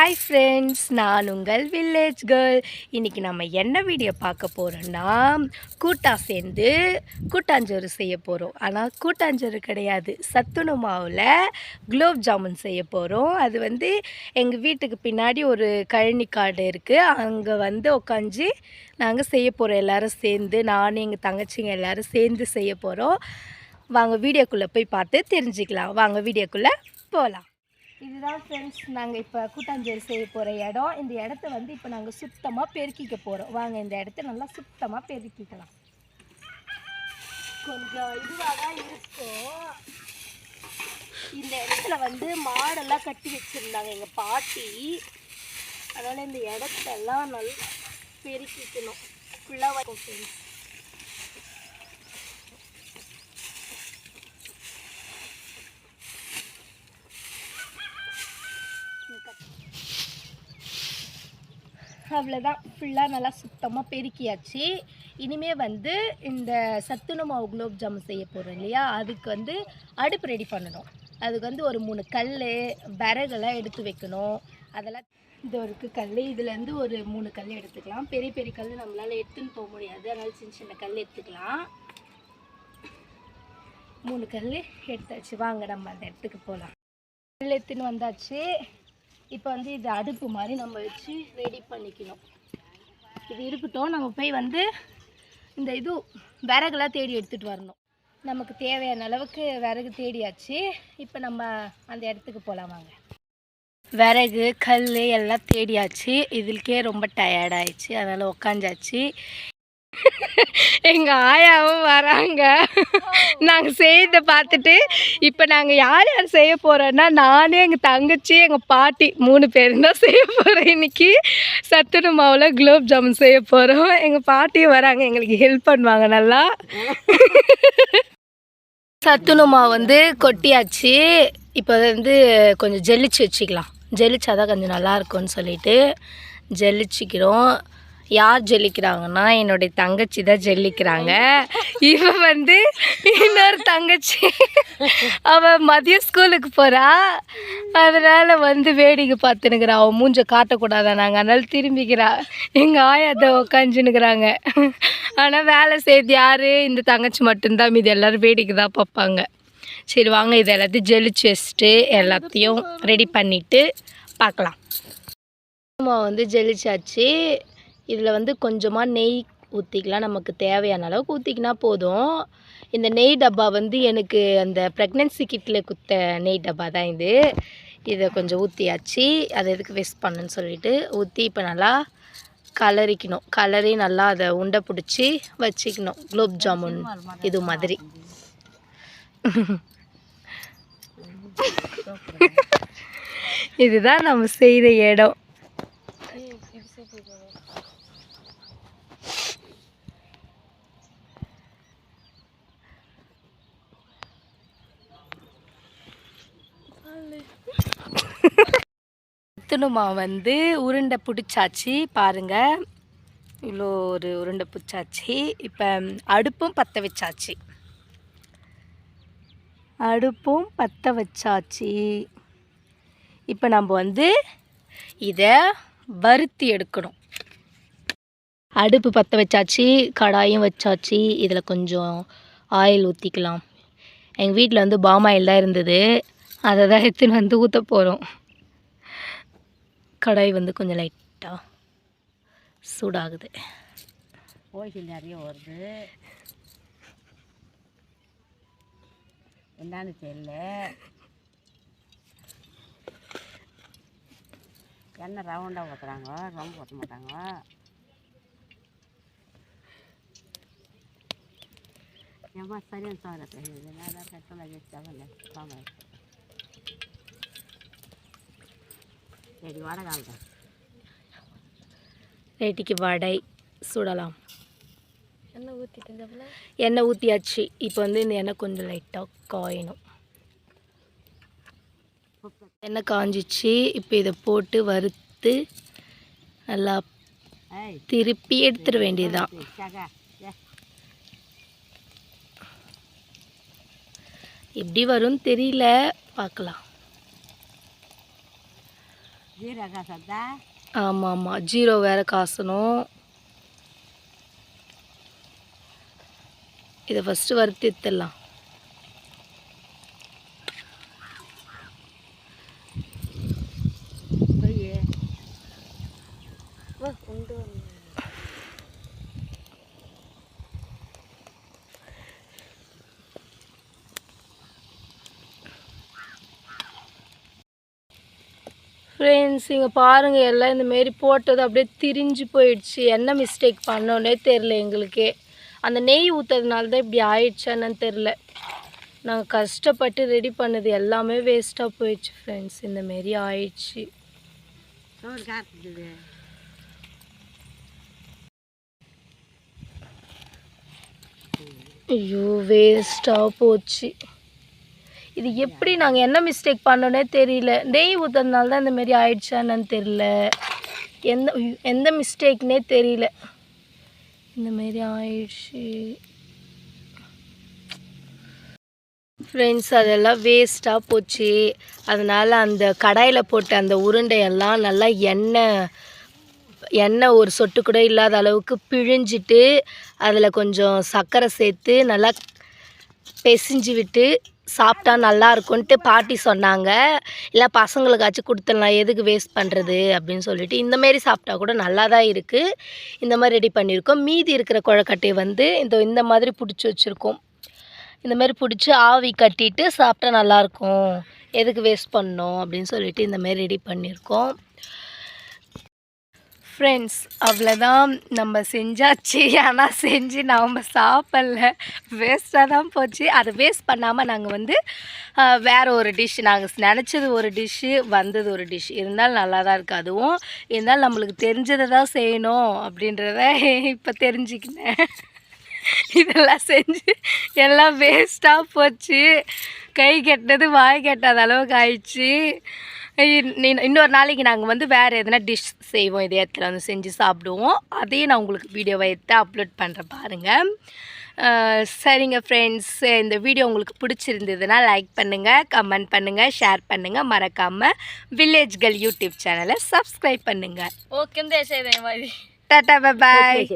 Hi friends நான் உங்கள் village girl இன்றைக்கி நம்ம என்ன வீடியோ பார்க்க போகிறோன்னா கூட்டா சேர்ந்து கூட்டாஞ்சோறு செய்ய போகிறோம் ஆனால் கூட்டாஞ்சோறு கிடையாது. சத்துணு மாவில் குலோப் ஜாமுன் செய்ய போகிறோம் அது வந்து எங்கள் வீட்டுக்கு பின்னாடி ஒரு கழனி காடு இருக்குது அங்கே வந்து உட்காந்து நாங்கள் செய்ய போகிறோம் எல்லாரும் சேர்ந்து நானும் எங்கள் தங்கச்சிங்க எல்லாரும் சேர்ந்து செய்ய போகிறோம் வாங்க வீடியோக்குள்ளே போய் பார்த்து தெரிஞ்சுக்கலாம். வாங்க வீடியோக்குள்ளே போகலாம் இதுதான் ஃப்ரெண்ட்ஸ் நாங்கள் இப்போ கூட்டாஞ்சேரி செய்ய போகிற இடம். இந்த இடத்த வந்து இப்போ நாங்கள் சுத்தமாக பெருக்கிக்க போகிறோம் வாங்க இந்த இடத்த நல்லா சுத்தமாக பெருக்கிக்கலாம். கொஞ்சம் இதுவாக தான் இருக்கும். இந்த இடத்துல வந்து மாடெல்லாம் கட்டி வச்சுருந்தாங்க எங்கள் பாட்டி. அதனால் இந்த இடத்தெல்லாம் நல்லா பெருக்கிக்கணும். ஃபுல்லாக ஃப்ரெண்ட்ஸ் அவ்வளோதான் ஃபுல்லாக நல்லா சுத்தமாக பெருக்கியாச்சு. இனிமே வந்து இந்த சத்துணவு மாவு குலோப் ஜாமுன் செய்ய போகிறோம் இல்லையா? அதுக்கு வந்து அடுப்பு ரெடி பண்ணணும். அதுக்கு வந்து ஒரு மூணு கல் விறகெல்லாம் எடுத்து வைக்கணும். அதெல்லாம் இந்த ஒரு கல் இதுலேருந்து ஒரு மூணு கல் எடுத்துக்கலாம். பெரிய பெரிய கல் நம்மளால் எடுத்துன்னு போக முடியாது. அதனால் சின்ன சின்ன கல் எடுத்துக்கலாம். மூணு கல் எடுத்தாச்சு. வாங்க நம்ம அந்த இடத்துக்கு போகலாம் கல் எடுத்துன்னு வந்தாச்சு. இப்போ வந்து இது அடுப்பு மாதிரி நம்ம வச்சு ரெடி பண்ணிக்கணும். இது இருக்கட்டும் நம்ம போய் வந்து இந்த இது விறகுலாம் தேடி எடுத்துகிட்டு வரணும். நமக்கு தேவையான அளவுக்கு விறகு தேடியாச்சு. இப்போ நம்ம அந்த இடத்துக்கு போகலாம் வாங்க. விறகு கல் எல்லாம் தேடியாச்சு. இதுக்கே ரொம்ப டயர்டாயிடுச்சு அதனால் உக்காஞ்சாச்சு. எங்கள் ஆயாவும் வராங்க. நாங்கள் செய்யறதை பார்த்துட்டு இப்போ நாங்கள் யார் யார் செய்ய போகிறோன்னா நானே எங்கள் தங்கச்சி எங்கள் பாட்டி மூணு பேரும் தான் செய்ய போகிறேன் இன்னைக்கு. சத்துணு மாவில் குலோப் ஜாமுன் செய்ய போகிறோம் எங்கள் பாட்டியும் வராங்க எங்களுக்கு ஹெல்ப் பண்ணுவாங்க நல்லா. சத்துணுமா மாவு வந்து கொட்டியாச்சு. இப்போ வந்து கொஞ்சம் ஜெல்லிச்சு வச்சுக்கலாம். ஜெல்லிச்சாதான் கொஞ்சம் நல்லா இருக்கும்னு சொல்லிட்டு ஜெல்லிச்சிக்கிறோம் யார் ஜெல்லிக்கிறாங்கன்னா என்னுடைய தங்கச்சி தான் ஜெல்லிக்கிறாங்க இவ வந்து இன்னொரு தங்கச்சி. அவள் மதிய ஸ்கூலுக்கு போகிறா அதனால் வந்து வேடிக்கை பார்த்துனுக்குறா அவன் மூஞ்ச காட்டக்கூடாதா நாங்கள் அதனால் திரும்பிக்கிறா. எங்கள் ஆயாத அதை உக்காந்துனுக்குறாங்க ஆனால் வேலை செய்து யார்? இந்த தங்கச்சி மட்டும்தான். மீது எல்லோரும் வேடிக்கை தான் பார்ப்பாங்க. சரி வாங்க. இது எல்லாத்தையும் ஜெலிச்சு வச்சுட்டு எல்லாத்தையும் ரெடி பண்ணிவிட்டு பார்க்கலாம். அம்மா வந்து ஜெலிச்சாச்சு. இதில் வந்து கொஞ்சமாக நெய் ஊற்றிக்கலாம் நமக்கு தேவையான அளவுக்கு ஊற்றிக்கினா போதும். இந்த நெய் டப்பா வந்து எனக்கு அந்த ப்ரெக்னென்சி கிட்டில் குத்த நெய் டப்பா தான் இது. இதை கொஞ்சம் ஊற்றியாச்சு அதை எதுக்கு வேஸ்ட் பண்ணுன்னு சொல்லிட்டு ஊற்றி இப்போ நல்லா கலரிக்கணும். கலரி நல்லா அதை உண்டை பிடிச்சி வச்சுக்கணும். குலோப் ஜாமுன் இது மாதிரி. இதுதான் நம்ம செய்கிற இடம். சத்துணுமா வந்து உருண்டை பிடிச்சாச்சு பாருங்கள் இவ்வளோ ஒரு உருண்டை பிடிச்சாச்சு. இப்போ அடுப்பும் பற்ற வச்சாச்சு. அடுப்பும் பற்ற வச்சாச்சு. இப்போ நம்ம வந்து இதை வறுத்தி எடுக்கணும். அடுப்பு பற்ற வச்சாச்சு கடாயும் வச்சாச்சு. இதில் கொஞ்சம் ஆயில் ஊற்றிக்கலாம் எங்கள் வீட்டில் வந்து பாம் ஆயில் தான் இருந்தது. அதை தான் எடுத்துன்னு வந்து ஊற்ற போகிறோம் கடாய் வந்து கொஞ்சம் லைட்டாக சூடாகுது. கோயில் நிறைய வருது. என்னன்னு தெரியல. எண்ணெய் ரவுண்டாக ஊற்றுறாங்க ரொம்ப ஊற்ற மாட்டாங்க. ஏமா சரியான சாதனை தெரியுது நான் தான் பெட்ரோல் வச்சாங்கல்ல சரி வடை காலதான் ரேட்டிக்கு வடை சுடலாம். எண்ணெய் ஊற்றிட்டு எண்ணெய் ஊற்றியாச்சு இப்போ வந்து இந்த எண்ணெய் கொஞ்சம் லைட்டாக காயணும். எண்ணெய் காஞ்சிச்சு. இப்போ இதை போட்டு வறுத்து நல்லா திருப்பி எடுத்துட வேண்டியதுதான். எப்படி வரும்னு தெரியல. பார்க்கலாம் ஆமாம் ஆமாம் ஜீரோ வேறு காசணும். இதை ஃபஸ்ட்டு வறுத்து எடுத்துடலாம் போய் ஓ கொண்டு வந்து ஃப்ரெண்ட்ஸ் இங்கே பாருங்கள் எல்லாம் இந்த மாரி போட்டது அப்படியே திரிஞ்சு போயிடுச்சு. என்ன மிஸ்டேக் பண்ணோன்னே தெரில எங்களுக்கே. அந்த நெய் ஊற்றுறதுனால தான் இப்படி ஆயிடுச்சா என்னன்னு தெரில நாங்கள் கஷ்டப்பட்டு ரெடி பண்ணது எல்லாமே வேஸ்ட்டாக போயிடுச்சு ஃப்ரெண்ட்ஸ் இந்த மாரி ஆயிடுச்சு. ஐயோ வேஸ்ட்டாக போச்சு. இது எப்படி நாங்கள் என்ன மிஸ்டேக் பண்ணோன்னே தெரியல. நெய் ஊற்றுறதுனால தான் இந்த மாரி ஆயிடுச்சா என்னன்னு தெரியல. எந்த எந்த மிஸ்டேக்னே தெரியல. இந்த மாரி ஆயிடுச்சு. ஃப்ரெண்ட்ஸ் அதெல்லாம் வேஸ்ட்டாக போச்சு. அதனால் அந்த கடாயில் போட்ட அந்த உருண்டையெல்லாம் நல்லா எண்ணெய் எண்ணெய் ஒரு சொட்டு கூட இல்லாத அளவுக்கு பிழிஞ்சிட்டு அதில் கொஞ்சம் சர்க்கரை சேர்த்து நல்லா பெசிஞ்சு விட்டு சாப்பிட்டா நல்லா இருக்கும்ன்ட்டு பாட்டி சொன்னாங்க. இல்லை பசங்களுக்காச்சும் கொடுத்துடலாம். எதுக்கு வேஸ்ட் பண்ணுறது அப்படின்னு சொல்லிட்டு. இந்தமாரி சாப்பிட்டா கூட நல்லா தான் இருக்குது இந்த மாதிரி ரெடி பண்ணியிருக்கோம். மீதி இருக்கிற குழக்கட்டையை வந்து இந்த இந்த மாதிரி பிடிச்சி வச்சுருக்கோம். இந்த மாதிரி பிடிச்சி ஆவி கட்டிட்டு சாப்பிட்டா நல்லாயிருக்கும் எதுக்கு வேஸ்ட் பண்ணோம் அப்படின்னு சொல்லிட்டு இந்தமாரி ரெடி பண்ணியிருக்கோம். ஃப்ரெண்ட்ஸ் அவ்வளோதான் நம்ம செஞ்சாச்சு. ஆனால் செஞ்சு நாம் சாப்பிடல. வேஸ்ட்டாக தான் போச்சு. அதை வேஸ்ட் பண்ணாமல் நாங்கள் வந்து வேறு வேற ஒரு டிஷ் நாங்கள் நினச்சது ஒரு டிஷ்ஷு வந்தது ஒரு டிஷ் இருந்தாலும் நல்லா தான் இருக்குது அதுவும் இருந்தாலும் நம்மளுக்கு தெரிஞ்சதை தான் செய்யணும் அப்படின்றத இப்போ தெரிஞ்சுக்கினேன். இதெல்லாம் செஞ்சு எல்லாம் வேஸ்ட்டாக போச்சு. கை கெட்டது வாய் கெட்டாத அளவுக்கு ஆயிடுச்சு. இன்னொரு நாளைக்கு நாங்கள் வந்து வேறு எதனா டிஷ் செய்வோம் இதே இடத்துல வந்து செஞ்சு சாப்பிடுவோம். அதையும் நான் உங்களுக்கு வீடியோவை எடுத்து அப்லோட் பண்ணுறேன் பாருங்கள் சரிங்க ஃப்ரெண்ட்ஸ் இந்த வீடியோ உங்களுக்கு பிடிச்சிருந்ததுன்னா லைக் பண்ணுங்கள் கமெண்ட் பண்ணுங்கள் ஷேர் பண்ணுங்கள் மறக்காமல் வில்லேஜ் கேர்ள் யூடியூப் சேனலை சப்ஸ்கிரைப் பண்ணுங்கள் ஓகே மாதிரி டாட்டா பாய்